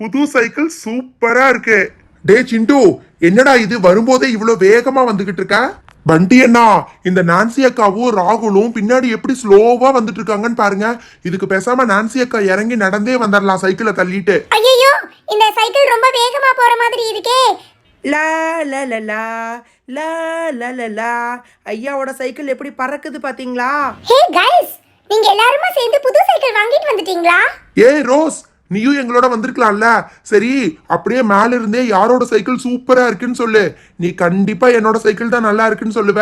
புது சைக்கிள் சூப்பரா இருக்கு. டே சிண்டு என்னடா இது? வரும்போதே இவ்வளவு வேகமா வந்துகிட்டு இருக்க? பண்டி அண்ணா இந்த நான்சி அக்காவும் ராகுலும் பின்னாடி எப்படி ஸ்லோவா வந்துட்டு இருக்காங்கன்னு பாருங்க. இதுக்கு பேசாம நான்சி அக்கா இறங்கி நடந்தே வந்துடலாம் சைக்கிளை தள்ளிட்டு. ஐயோ இந்த சைக்கிள் ரொம்ப வேகமா போற மாதிரி இருக்கே. லா லா லா லா லா லா லா லா. ஐயாவோட சைக்கிள் எப்படி பறக்குது பாத்தீங்களா? ஹே கைஸ் நீங்க எல்லாருமா சேர்ந்து புது சைக்கிள் வாங்கிட்டு வந்துட்டீங்களா? ஏய் ரோஸ் நீயும் எங்களோட வந்திருக்கலாம்ல? சரி அப்படியே மேல இருந்தே யாரோட சைக்கிள் சூப்பரா இருக்குன்னு சொல்லு. நீ கண்டிப்பா என்னோட சைக்கிள் தான் நல்லா இருக்குன்னு சொல்லுவ.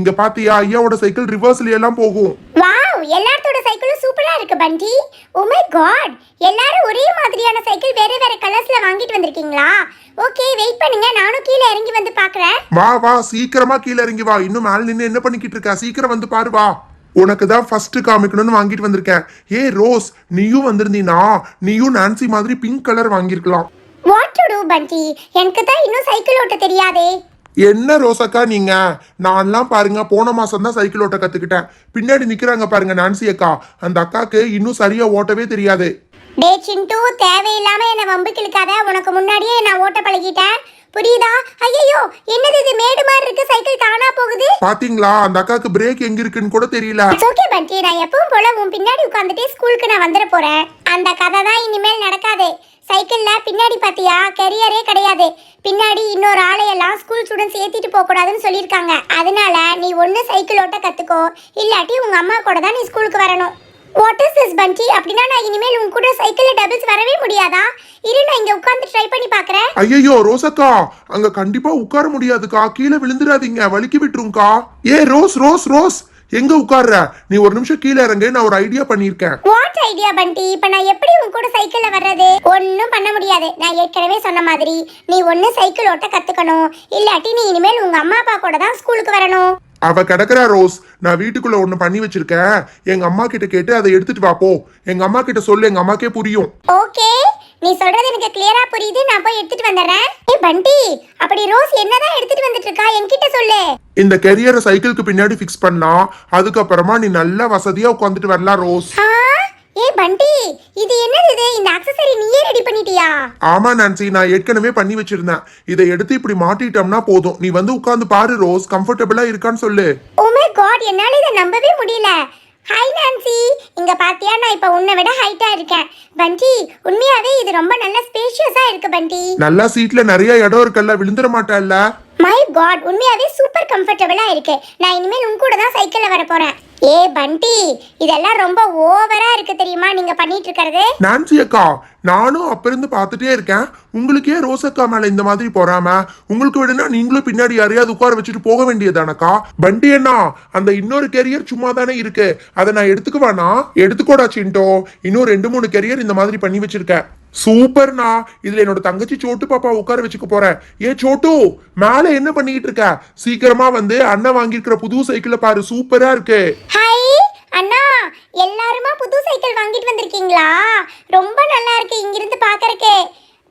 இங்க பாத்தியா ஐயாவோட சைக்கிள் ரிவர்ஸ்ல எல்லாம் போகும். வாவ் எல்லாத்தோட சைக்கிளும் சூப்பரா இருக்கு பண்டி. ஓ மை காட் எல்லாரும் ஒரே மாதிரியான சைக்கிள் வேற வேற கலர்ஸ்ல வாங்கிட்டு வந்திருக்கீங்களா? ஓகே வெயிட் பண்ணுங்க நானும் கீழே இறங்கி வந்து பார்க்கறேன் வா வா சீக்கிரமா கீழே இறங்கி வா. இன்னும் மேல நின்னு என்ன பண்ணிக்கிட்டு இருக்க? சீக்கிரம் வந்து பாரு வா. உனக்கு தான் ஃபர்ஸ்ட் காமிக்கணும்னு வாங்கிட்டு வந்திருக்கேன். ஏ ரோஸ் நீயும் வந்திருந்தீனா? நீயும் நான்சி மாதிரி பிங்க் கலர் வாங்கியிருக்கலாம். வாட் டு டு பண்டி எனக்கு தான் இன்னும் சைக்கிள் ஓட்ட தெரியாதே. என்ன ரோசக்கா நீங்க? நான்லாம் பாருங்க போன மாசம் தான் சைக்கிள் ஓட்ட கத்துக்கிட்டேன். பின்னாடி நிக்கிறாங்க பாருங்க நான்சி அக்கா. அந்த அக்காக்கு இன்னும் சரியா ஓட்டவே தெரியாது. டே சிண்டு தேவையில்லாம என்ன வம்புக்கு இழுக்காத உனக்கு முன்னாடியே நான் ஓட்ட பழகிட்டேன். புரியுதா? ஐயோ என்னது இது? மேடு மாதிரி இருக்கு. சைக்கிள் தானா போகுது? பாத்தீங்களா? அந்த அக்காக்கு பிரேக் எங்க இருக்குன்னு கூட தெரியல. ஓகே பண்டி நான் எப்பவும் போல உன் பின்னாடி உட்காந்துட்டே ஸ்கூலுக்கு நான் வந்துட போறேன். அந்த கதை தான் இனிமேல் நடக்காது. சைக்கிள்ல பின்னாடி பாத்தியா? கெரியரே கிடையாது. பின்னாடி இன்னொரு ஆளையெல்லாம் ஸ்கூல் ஸ்டூடெண்ட்ஸ் ஏத்திட்டு போக கூடாதுன்னு சொல்லியிருக்காங்க. அதனால நீ ஒண்ணு சைக்கிள் ஓட்ட கத்துக்கோ. இல்லாட்டி உங்க அம்மா கூட தான் நீ ஸ்கூலுக்கு வரணும். வாட் இஸ் திஸ் பண்டி அப்படின்னா நான் இனிமேல் உன் கூட சைக்கிள்ல டபுள்ஸ் வரவே முடியாதா? இரு நான் இங்க உட்காந்து ட்ரை பண்ணி பார்க்கறேன். ஐயோ ரோசக்கா! அங்க கண்டிப்பா உட்கார முடியாதுக்கா. கீழே விழுந்துடாதீங்க. வலிக்கி விட்டுருங்கக்கா. ஏ ரோஸ் ரோஸ் ரோஸ்! எங்க உட்கார்ற? நீ ஒரு நிமிஷம் கீழே இறங்க. நான் ஒரு ஐடியா பண்ணியிருக்கேன். வாட் ஐடியா பண்டி இப்ப நான் எப்படி உன் கூட சைக்கிள்ல வர்றது? ஒன்னும் பண்ண முடியாது. நான் ஏற்கனவே சொன்ன மாதிரி நீ ஒண்ணு சைக்கிள் ஓட்ட கத்துக்கணும். இல்லாட்டி நீ இனிமேல் உங்க அம்மா அப்பா கூட தான் ஸ்கூலுக்கு வரணும். அவ கிடக்குறா ரோஸ். நான் வீட்டுக்குள்ள ஒண்ணு பண்ணி வச்சிருக்கேன். எங்க அம்மா கிட்ட கேட்டு அதை எடுத்துட்டு வா போ. எங்க அம்மா கிட்ட சொல்லு எங்க அம்மாக்கே புரியும். ஓகே. நீ சொல்றது எனக்கு கிளியரா புரியுது. நான் போய் எடுத்துட்டு வந்துடுறேன். ஏய் பண்டி அப்படி ரோஸ் என்னதான் எடுத்துட்டு வந்துட்டு இருக்கா என்கிட்ட சொல்லு. இந்த கெரியரை சைக்கிளுக்கு பின்னாடி ஃபிக்ஸ் பண்ணா அதுக்கப்புறமா நீ நல்லா வசதியா உட்காந்துட்டு வரலாம் ரோஸ். ஆ ஏய் பண்டி இது என்னது இது? இந்த அக்சசரி நீயே ரெடி பண்ணிட்டியா? ஆமா நான்சி நான் ஏற்கனவே பண்ணி வச்சிருந்தேன். இதை எடுத்து இப்படி மாட்டிட்டோம்னா போதும். நீ வந்து உட்காந்து பாரு ரோஸ் கம்ஃபர்டபுளா இருக்கான்னு சொல்லு. ஓ மை காட் என்னால இதை நம்பவே முடியல. Hi Nancy. இங்க பாத்தியா நான் இப்ப உன்னை விட ஹைட்டா இருக்கேன். பண்டி உண்மையாவே இது ரொம்ப நல்ல ஸ்பேஷியஸா இருக்கு பண்டி. நல்லா சீட்ல நிறைய இடம் இருக்குல்ல விழுந்துட மாட்டல்ல? மை காட் உண்மையாவே சூப்பர் கம்ஃபர்டபுளா இருக்கு. நான் இனிமேல் உன் கூட தான் சைக்கிள்ல வர போறேன். ஏ பண்டி இதெல்லாம் ரொம்ப ஓவரா இருக்கு தெரியுமா நீங்க பண்ணிட்டு இருக்கிறது? நான்சி அக்கா நானும் அப்ப இருந்து பார்த்துட்டே இருக்கேன். உங்களுக்கே ஏன் ரோஸ் அக்கா மேல இந்த மாதிரி போறாம? உங்களுக்கு விடனா நீங்களும் பின்னாடி யாரையாவது உட்கார வச்சுட்டு போக வேண்டியதானக்கா பண்டி அண்ணா அந்த இன்னொரு கெரியர் சும்மா தானே இருக்கு. அதை நான் எடுத்துக்குவானா? எடுத்துக்கோடா சின்டோ இன்னும் ரெண்டு மூணு கெரியர் இந்த மாதிரி பண்ணி வச்சிருக்கேன். சூப்பர்ண்ணா இதுல என்னோட தங்கச்சி சோட்டு பாப்பா உட்கார வச்சுக்க போறேன் ஏ சோட்டு மேல என்ன பண்ணிக்கிட்டு இருக்க? சீக்கிரமா வந்து அண்ணன் வாங்கியிருக்கிற புது சைக்கிளை பாரு சூப்பரா இருக்கு. அண்ணா எல்லாருமா புது சைக்கிள் வாங்கிட்டு வந்திருக்கீங்களா? ரொம்ப நல்லா இருக்கு இங்கிருந்து பார்க்கறக்கே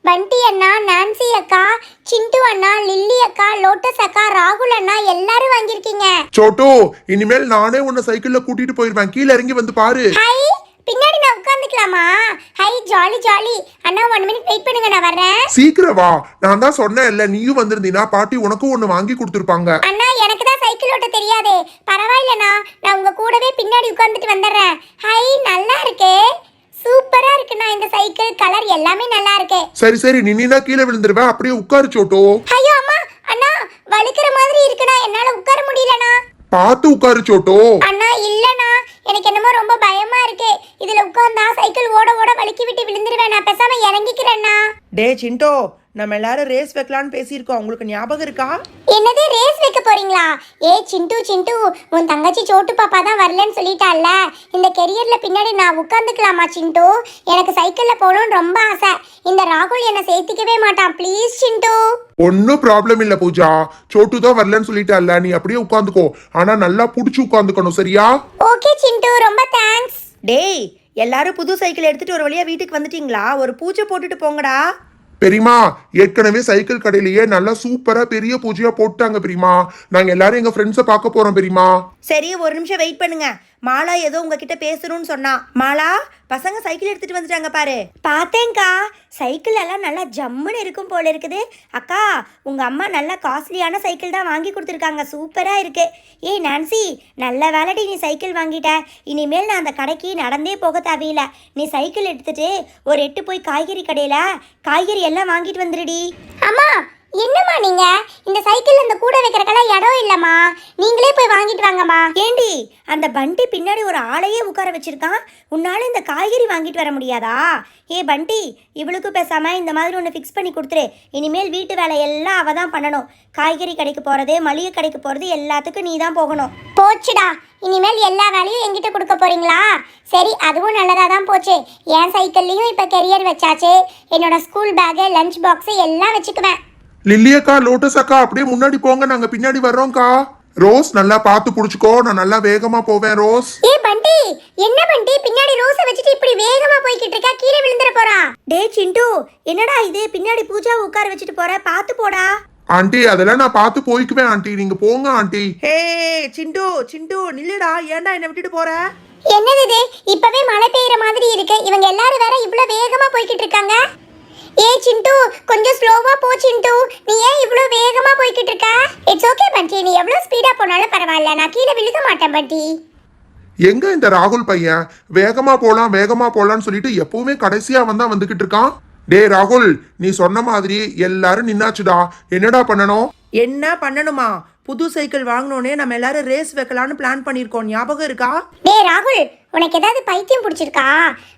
பண்டி அண்ணா நான்சி அக்கா சிண்டு அண்ணா லில்லி அக்கா லோட்டஸ் அக்கா ராகுல் அண்ணா எல்லாரும் வாங்கியிருக்கீங்க. சோட்டு இனிமேல் நானே உன்னை சைக்கிள்ல கூட்டிட்டு போயிருவேன். கீழே இறங்கி வந்து பாரு. ஹாய் பின்னாடி நான் உட்காந்துக்கலாமா ஹாய் ஜாலி ஜாலி. அண்ணா ஒன் மினிட் வெயிட் பண்ணுங்க நான் வர்றேன். சீக்கிரம் வா. நான் தான் சொன்னேன் இல்ல நீயும் வந்திருந்தீனா பாட்டி உனக்கும் ஒண்ணு வாங்கி கொடுத்துருப்பாங்க. அண்ணா எனக்கு தான் சைக்கிள் ஓட்ட தெரியாதே. பரவாயில்லண்ணா நான் உங்க கூடவே பின்னாடி உட்காந்துட்டு வந்துடுறேன். ஹாய் நல்லா இருக்கே. சூப்பரா இருக்குண்ணா இந்த சைக்கிள் கலர் எல்லாமே நல்லா இருக்கு. சரி சரி நின்னா கீழே விழுந்துருவேன் அப்படியே உட்காரு சோட்டோ. ஐயோ அம்மா அண்ணா வலிக்கிற மாதிரி இருக்குண்ணா. என்னால உட்கார முடியலண்ணா. பார்த்து உட்காரு சோட்டோ. அண்ணா இல்லண்ணா எனக்கு என்னமோ ரொம்ப பயமா இருக்கு. இதுல உட்கார்ந்தா சைக்கிள் ஓட ஓட வலிக்கி விட்டு விழுந்துருவேன். நான் பேசாம இறங்கிக்கிறேன்னா டே சிண்டோ நம்ம எல்லாரும் ரேஸ் வைக்கலான்னு பேசியிருக்கோம். உங்களுக்கு ஞாபகம் இருக்கா? என்னது ரேஸ் வைக்க போறீங்களா? ஏ சிண்டு சிண்டு உன் தங்கச்சி சோட்டு பாப்பா தான் வரலன்னு சொல்லிட்டால. இந்த கெரியர்ல பின்னாடி நான் உட்காந்துக்கலாமா சிண்டு? எனக்கு சைக்கிள்ல போகணும்னு ரொம்ப ஆசை. இந்த ராகுல் என்னை சேர்த்திக்கவே மாட்டான். ப்ளீஸ் சிண்டு. ஒன்னும் ப்ராப்ளம் இல்ல பூஜா. சோட்டு தான் வரலன்னு சொல்லிட்டல்ல நீ அப்படியே உட்காந்துக்கோ. ஆனா நல்லா புடிச்சு உட்காந்துக்கணும் சரியா? ஓகே சிண்டு. ரொம்ப தேங்க்ஸ் டேய் எல்லாரும் புது சைக்கிள் எடுத்துட்டு ஒரு வழியா வீட்டுக்கு வந்துட்டீங்களா? ஒரு பூஜை போட்டுட்டு போங்கடா. பெரியமா ஏற்கனவே சைக்கிள் கடையிலேயே நல்லா சூப்பரா பெரிய பூஜையா போட்டாங்க பெரியமா நாங்க எல்லாரும் எங்க ஃப்ரெண்ட்ஸை பார்க்க போறோம் பெரியமா சரி ஒரு நிமிஷம் வெயிட் பண்ணுங்க. மாலா ஏதோ உங்ககிட்ட பேசணும்னு சொன்னா. மாலா பசங்க சைக்கிள் எடுத்துட்டு வந்துட்டாங்க பாரு. பார்த்தேங்க்கா சைக்கிள் எல்லாம் நல்லா ஜம்முன்னு இருக்கும் போல இருக்குது. அக்கா உங்க அம்மா நல்ல காஸ்ட்லியான சைக்கிள் தான் வாங்கி கொடுத்துருக்காங்க. சூப்பரா இருக்கு. ஏய் நான்சி நல்ல வேலைடி நீ சைக்கிள் வாங்கிட்ட. இனிமேல் நான் அந்த கடைக்கு நடந்தே போக தேவையில்ல. நீ சைக்கிள் எடுத்துட்டு ஒரு எட்டு போய் காய்கறி கடையில காய்கறி எல்லாம் வாங்கிட்டு வந்துடுடி அம்மா என்னம்மா நீங்க? இந்த சைக்கிள் அந்த கூட வைக்கிறக்கெல்லாம் இடம் இல்லம்மா. நீங்களே போய் வாங்கிட்டு வாங்கம்மா. ஏண்டி அந்த பண்டி பின்னாடி ஒரு ஆளையே உட்கார வச்சிருக்கான். உன்னால இந்த காய்கறி வாங்கிட்டு வர முடியாதா? ஏ பண்டி இவளுக்கு பேசாம இந்த மாதிரி ஒன்று ஃபிக்ஸ் பண்ணி கொடுத்துரு. இனிமேல் வீட்டு வேலை எல்லாம் அவ தான் பண்ணணும். காய்கறி கடைக்கு போறது மளிகை கடைக்கு போறது எல்லாத்துக்கும் நீ தான் போகணும். போச்சுடா. இனிமேல் எல்லா வேலையும் என்கிட்ட கொடுக்க போறீங்களா? சரி அதுவும் நல்லதா தான் போச்சு. என் சைக்கிள்லயும் இப்ப கெரியர் வச்சாச்சு. என்னோட ஸ்கூல் பேகு லஞ்ச் பாக்ஸ் எல்லாம் வச்சுக்குவேன். லில்லி அக்கா லோட்டஸ் அக்கா அப்படியே முன்னாடி போங்க நாங்க பின்னாடி வர்றோம்க்கா. ரோஸ் நல்லா பார்த்து புடிச்சுக்கோ நான் நல்லா வேகமா போவேன் ரோஸ். ஏ பண்டி என்ன பண்டி? பின்னாடி ரோஸை வச்சுட்டு இப்படி வேகமா போய்கிட்டு இருக்கா? கீழே விழுந்துற போறா. டே சிண்டு என்னடா இது? பின்னாடி பூஜாவை உட்கார வச்சுட்டு போற? பார்த்து போடா. ஆண்டி அதெல்லாம் நான் பார்த்து போய்க்குவேன் ஆண்டி. நீங்க போங்க ஆண்டி. ஹே சிண்டு சிண்டு நில்லுடா. ஏன்டா என்னை விட்டுட்டு போற? என்னது இது? இப்பவே மழை பெய்யற மாதிரி இருக்கு. இவங்க எல்லாரும் வேற இவ்வளவு வேகமா போய்கிட்டு இருக்காங்க. ஏ சிண்டு கொஞ்சம் ஸ்லோவா போ சிண்டு. நீ ஏன் இவ்வளவு வேகமா போய்கிட்டு இருக்க? இட்ஸ் ஓகே பண்டி நீ எவ்வளவு ஸ்பீடா போனாலும் பரவாயில்ல. நான் கீழே விழுக மாட்டேன் பண்டி எங்க இந்த ராகுல் பையன்? வேகமா போலாம் வேகமா போலாம்னு சொல்லிட்டு எப்பவுமே கடைசியா வந்தா வந்துகிட்டு இருக்கான். டே ராகுல் நீ சொன்ன மாதிரி எல்லாரும் நின்னாச்சுடா. என்னடா பண்ணணும்? என்ன பண்ணணுமா? புது சைக்கிள் வாங்கினோடனே நம்ம எல்லாரும் ரேஸ் வைக்கலாம்னு பிளான் பண்ணியிருக்கோம். ஞாபகம் இருக்கா? டேய் ராகுல் உனக்கு ஏதாவது பைத்தியம் பிடிச்சிருக்கா?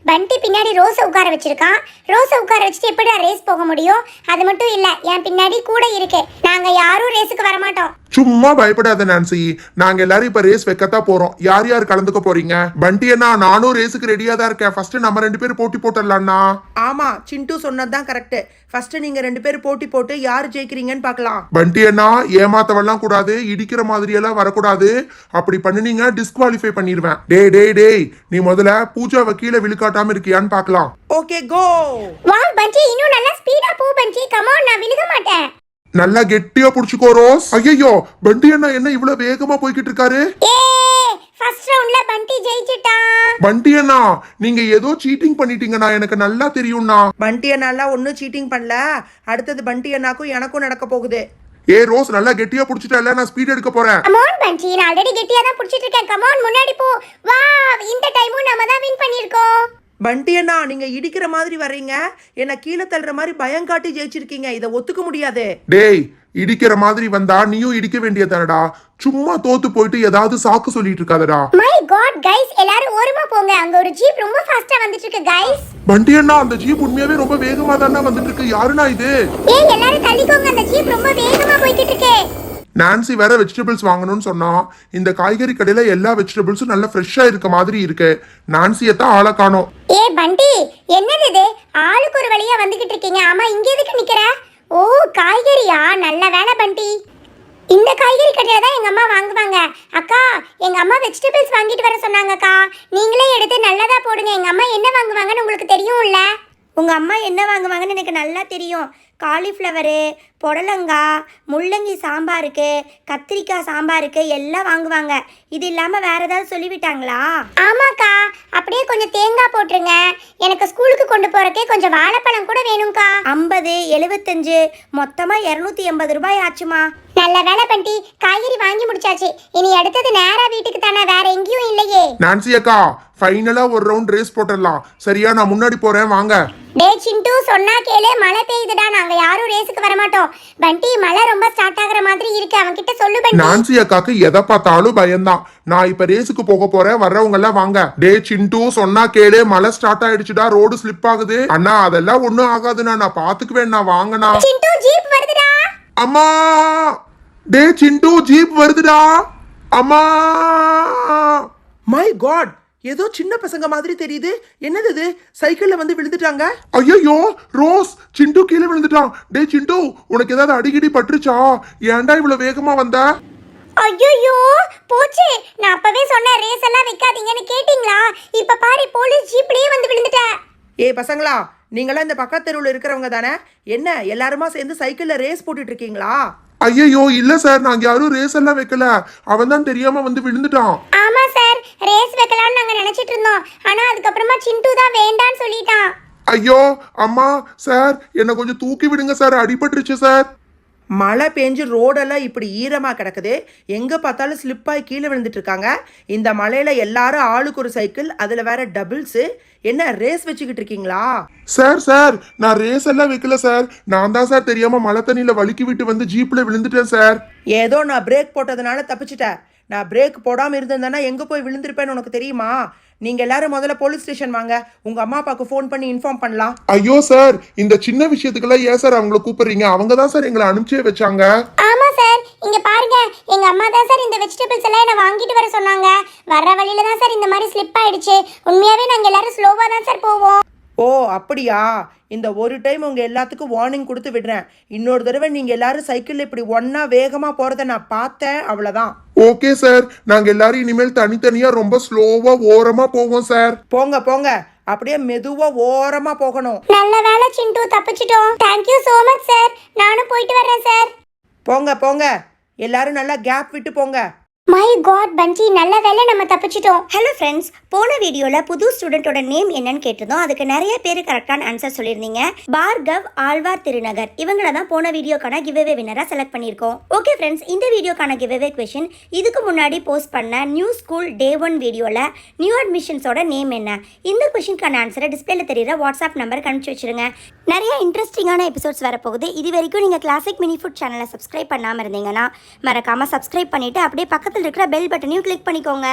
பண்டி பின்னாடி ரோஸை உட்கார வச்சிருக்கான் ரோஸை உட்கார வச்சுட்டு எப்படி ரேஸ் போக முடியும்? அது மட்டும் இல்ல என் பின்னாடி கூட இருக்கு. நாங்க யாரும் ரேஸுக்கு வர மாட்டோம் சும்மா பயப்படாத நான்சி. நாங்க எல்லாரும் இப்ப ரேஸ் வைக்கத்தான் போறோம். யார் யார் கலந்துக்க போறீங்க? பண்டி அண்ணா நானும் ரேஸுக்கு ரெடியா தான் இருக்கேன். ஃபர்ஸ்ட் நம்ம ரெண்டு பேரும் போட்டி போட்டுடலாம்ண்ணா ஆமா சிண்டு சொன்னது தான் கரெக்ட் ஃபர்ஸ்ட் நீங்க ரெண்டு பேரும் போட்டி போட்டு யார் ஜெயிக்கிறீங்கன்னு பார்க்கலாம். பண்டி அண்ணா ஏமாத்தவெல்லாம் கூடாது இடிக்கிற மாதிரி எல்லாம் வரக்கூடாது. அப்படி பண்ணுனீங்க டிஸ்குவாலிஃபை பண்ணிடுவேன். டேய் டேய் டேய் நீ முதல்ல பூஜாவை கீழே விழுக்காட்டாம இருக்கியான்னு பார்க்கலாம். ஓகே கோ வா பஞ்சி இன்னும் நல்லா ஸ்பீடா போ பஞ்சி. கமான் நான் விழுக மாட்டேன். நல்லா கெட்டியா புடிச்சுக்கோ ரோஸ். ஐயோ பண்டி அண்ணா என்ன இவ்வளவு வேகமா போய்கிட்டு இருக்காரு? ஏ ஃபர்ஸ்ட் ரவுண்ட்ல பண்டி ஜெயிச்சிட்டான் பண்டி அண்ணா நீங்க ஏதோ சீட்டிங் பண்ணிட்டீங்கண்ணா எனக்கு நல்லா தெரியும்ண்ணா. பண்டி அண்ணாலாம் ஒன்றும் சீட்டிங் பண்ணல. அடுத்தது பண்டி அண்ணாக்கும் எனக்கும் நடக்க போகுது. ஏ ரோஸ் நல்லா கெட்டியா புடிச்சிட்டல நான் ஸ்பீட் எடுக்க போறேன். கமான் பஞ்சி நான் ஆல்ரெடி கெட்டியா தான் புடிச்சிட்டு இருக்கேன் கமான் முன்னாடி போ. வா இந்த டைமும் நம்ம தான் வின் பண்ணிருக்கோம் பண்டி அண்ணா நீங்க இடிக்கிற மாதிரி வர்றீங்க. என்ன கீழே தள்ளுற மாதிரி பயம் காட்டி ஜெயிச்சிருக்கீங்க. இதை ஒத்துக்க முடியாது. டேய் இடிக்கிற மாதிரி வந்தா நீயும் இடிக்க வேண்டியதானடா? சும்மா தோத்து போயிட்டு ஏதாவது சாக்கு சொல்லிட்டு இருக்காதடா. மை காட் கைஸ் எல்லாரும் ஓரமா போங்க. அங்க ஒரு ஜீப் ரொம்ப ஃபாஸ்டா வந்துட்டு இருக்கு கைஸ் பண்டி அண்ணா அந்த ஜீப் உண்மையாவே ரொம்ப வேகமா தானே வந்துட்டு இருக்கு யாருண்ணா இது? ஏய் எல்லாரும் தள்ளிக்கோங்க. அந்த ஜீப் ரொம்ப வேகமா போய்கிட்டு இருக்கு நான்சி வேற வெஜிடபிள்ஸ் வாங்கணும்னு சொன்னா இந்த காய்கறி கடையில எல்லா வெஜிடபிள்ஸும் நல்ல ஃப்ரெஷ்ஷா இருக்க மாதிரி இருக்கு. நான்சியை தான் ஆளை காணோம். ஏ பண்டி என்னது இது? ஆளுக்கு ஒரு வழியா வந்துகிட்டு இருக்கீங்க. ஆமா இங்க எதுக்கு நிக்கிற? ஓ காய்கறியா? நல்ல வேலை பண்டி. இந்த காய்கறி கடையில் தான் எங்கள் அம்மா வாங்குவாங்க. அக்கா எங்கள் அம்மா வெஜிடபிள்ஸ் வாங்கிட்டு வர சொன்னாங்கக்கா. நீங்களே எடுத்து நல்லதாக போடுங்க. எங்கள் அம்மா என்ன வாங்குவாங்கன்னு உங்களுக்கு தெரியும்ல? உங்க அம்மா என்ன வாங்குவாங்கன்னு எனக்கு நல்லா தெரியும். காலிஃப்ளவரு புடலங்காய் முள்ளங்கி சாம்பாருக்கு கத்திரிக்காய் சாம்பாருக்கு எல்லாம் வாங்குவாங்க. இது இல்லாமல் வேற ஏதாவது சொல்லிவிட்டாங்களா? ஆமாக்கா. அப்படியே கொஞ்சம் தேங்காய் போட்டுருங்க. எனக்கு ஸ்கூலுக்கு கொண்டு போறக்கே கொஞ்சம் வாழைப்பழம் கூட வேணும்க்கா. ஐம்பது எழுபத்தஞ்சு மொத்தமாக இரநூத்தி எண்பது ரூபாய் ஆச்சுமா. நல்ல வேலை பண்டி. காய்கறி வாங்கி முடிச்சாச்சு. இனி அடுத்தது நேரா வீட்டுக்கு தானே வேற எங்கேயும் இல்லையே. நான்சி அக்கா ஃபைனலா ஒரு ரவுண்ட் ரேஸ் போட்டுடலாம். சரியா நான் முன்னாடி போறேன் வாங்க. டே சிண்டு சொன்னா கேளு. மழை பெய்யுதுடா. நாங்க யாரும் ரேஸுக்கு வர மாட்டோம் பண்டி மழை ரொம்ப ஸ்டார்ட் ஆகுற மாதிரி இருக்கு. அவன் கிட்ட சொல்லு பண்டி. நான்சி அக்காக்கு எதை பார்த்தாலும் பயம்தான். நான் இப்ப ரேஸுக்கு போக போறேன். வர்றவங்க எல்லாம் வாங்க. டே சிண்டு சொன்னா கேளு. மழை ஸ்டார்ட் ஆயிடுச்சுடா. ரோடு ஸ்லிப் ஆகுது. அண்ணா அதெல்லாம் ஒண்ணும் ஆகாதுண்ணா. நான் பாத்துக்குவேன் நான் வாங்கண்ணா. சிண்டு ஜீப் வருதுடா. அம்மா! டே சிண்டு ஜீப் வருதுடா. அம்மா. மை காட் ஏதோ சின்ன பசங்க மாதிரி தெரியுது. என்னது இது? சைக்கிள்ல வந்து விழுந்துட்டாங்க? ஐயோ ரோஸ். சிண்டு கீழே விழுந்துட்டான். டே சிண்டு உனக்கு ஏதாவது அடிக்கடி பட்டுருச்சா? ஏன்டா இவ்வளவு வேகமா வந்த? ஐயோ போச்சு. நான் அப்பவே சொன்னேன் ரேஸ் எல்லாம் வைக்காதீங்கன்னு கேட்டிங்களா? இப்ப பாரு போலீஸ் ஜீப்லயே வந்து விழுந்துட்டேன் ஏய் பசங்களா நீங்களாம் இந்த பக்கத்து தெருவில் இருக்கிறவங்க தானே? என்ன எல்லாருமா சேர்ந்து சைக்கிள்ல ரேஸ் போட்டுட்டு இருக்கீங்களா? ஐயோ இல்ல சார் நாங்க யாரும் ரேஸ் எல்லாம் வைக்கல. அவன் தான் தெரியாம வந்து விழுந்துட்டான். ஆமா சார் ரேஸ் வைக்கலாம்னு நாங்க நினைச்சிட்டு இருந்தோம். ஆனா அதுக்கப்புறமா சிண்டு தான் வேண்டான்னு சொல்லிட்டான். ஐயோ அம்மா சார் என்னை கொஞ்சம் தூக்கி விடுங்க சார். அடிபட்டுருச்சு சார். மழை பெஞ்சு ரோடெல்லாம் இப்படி ஈரமாக கிடக்குது. எங்கே பார்த்தாலும் ஸ்லிப்பாகி கீழே விழுந்துட்டு இருக்காங்க இந்த மழையில் எல்லாரும் ஆளுக்கு ஒரு சைக்கிள் அதில் வேற டபுள்ஸு என்ன ரேஸ் வச்சுக்கிட்டு இருக்கீங்களா? சார் சார் நான் ரேஸ் எல்லாம் வைக்கல சார் நான் தான் சார் தெரியாம மழை தண்ணியில வழுக்கி விட்டு வந்து ஜீப்ல விழுந்துட்டேன் சார் ஏதோ நான் பிரேக் போட்டதுனால தப்பிச்சிட்டேன். நான் பிரேக் போடாமல் இருந்திருந்தேன்னா எங்கே போய் விழுந்திருப்பேன்னு உனக்கு தெரியுமா? நீங்கள் எல்லாரும் முதல்ல போலீஸ் ஸ்டேஷன் வாங்க. உங்கள் அம்மா அப்பாவுக்கு ஃபோன் பண்ணி இன்ஃபார்ம் பண்ணலாம். ஐயோ சார் இந்த சின்ன விஷயத்துக்கெல்லாம் ஏன் சார் அவங்கள கூப்பிடுறீங்க? அவங்க தான் சார் எங்களை அனுப்பிச்சே வச்சாங்க. ஆமா சார் இங்க பாருங்க. எங்க அம்மா தான் சார் இந்த வெஜிடபிள்ஸ் எல்லாம் என்ன வாங்கிட்டு வர சொன்னாங்க. வர்ற வழியில தான் சார் இந்த மாதிரி ஸ்லிப் ஆயிடுச்சு. உண்மையாவே நாங்க எல்லாரும் ஸ்லோவா தான் சார் போவோம். ஓ அப்படியா? இந்த ஒரு டைம் உங்கள் எல்லாத்துக்கும் வார்னிங் கொடுத்து விடுறேன். இன்னொரு தடவை நீங்கள் எல்லாரும் சைக்கிளில் இப்படி ஒன்றா வேகமாக போகிறத நான் பார்த்தேன் அவ்வளோதான் ஓகே சார் நாங்க எல்லாரும் இனிமேல் தனித்தனியா ரொம்ப ஸ்லோவா ஓரமா போவோம் சார் போங்க போங்க. அப்படியே மெதுவாக ஓரமாக போகணும். நல்ல வேலை சிண்டு தப்பிச்சிட்டோம். Thank you so much sir நானும் போயிட்டு வர்றேன் சார் போங்க போங்க. எல்லாரும் நல்லா கேப் விட்டு போங்க. மை காட் பண்டி நல்ல வேலை நம்ம தப்பிச்சிட்டோம். ஹலோ ஃப்ரெண்ட்ஸ் போன வீடியோவில் புது ஸ்டூடெண்ட்டோட நேம் என்னன்னு கேட்டிருந்தோம். அதுக்கு நிறைய பேர் கரெக்டான ஆன்சர் சொல்லியிருந்தீங்க. பார்கவ் ஆழ்வார் திருநகர். இவங்கள தான் போன வீடியோக்கான கிவ்வே வினராக செலக்ட் பண்ணியிருக்கோம். ஓகே ஃப்ரெண்ட்ஸ் இந்த வீடியோக்கான கிவ்வே கொஷின் இதுக்கு முன்னாடி போஸ்ட் பண்ண நியூ ஸ்கூல் டே ஒன் வீடியோவில் நியூ அட்மிஷன்ஸோட நேம் என்ன? இந்த கொஷினுக்கான ஆன்சரை டிஸ்பிளேல தெரியுற வாட்ஸ்அப் நம்பருக்கு அனுப்பிச்சி வச்சிருங்க. நிறைய இன்ட்ரெஸ்டிங்கான எபிசோட்ஸ் வரப்போகுது. இது வரைக்கும் நீங்கள் கிளாசிக் மினி ஃபுட் சேனலை சப்ஸ்கிரைப் பண்ணாமல் இருந்தீங்கன்னா மறக்காமல் சப்ஸ்கிரைப் பண்ணிவிட்டு அப்படியே பக்கத்தில் இருக்கிற பெல் பட்டனையும் கிளிக் பண்ணிக்கோங்க.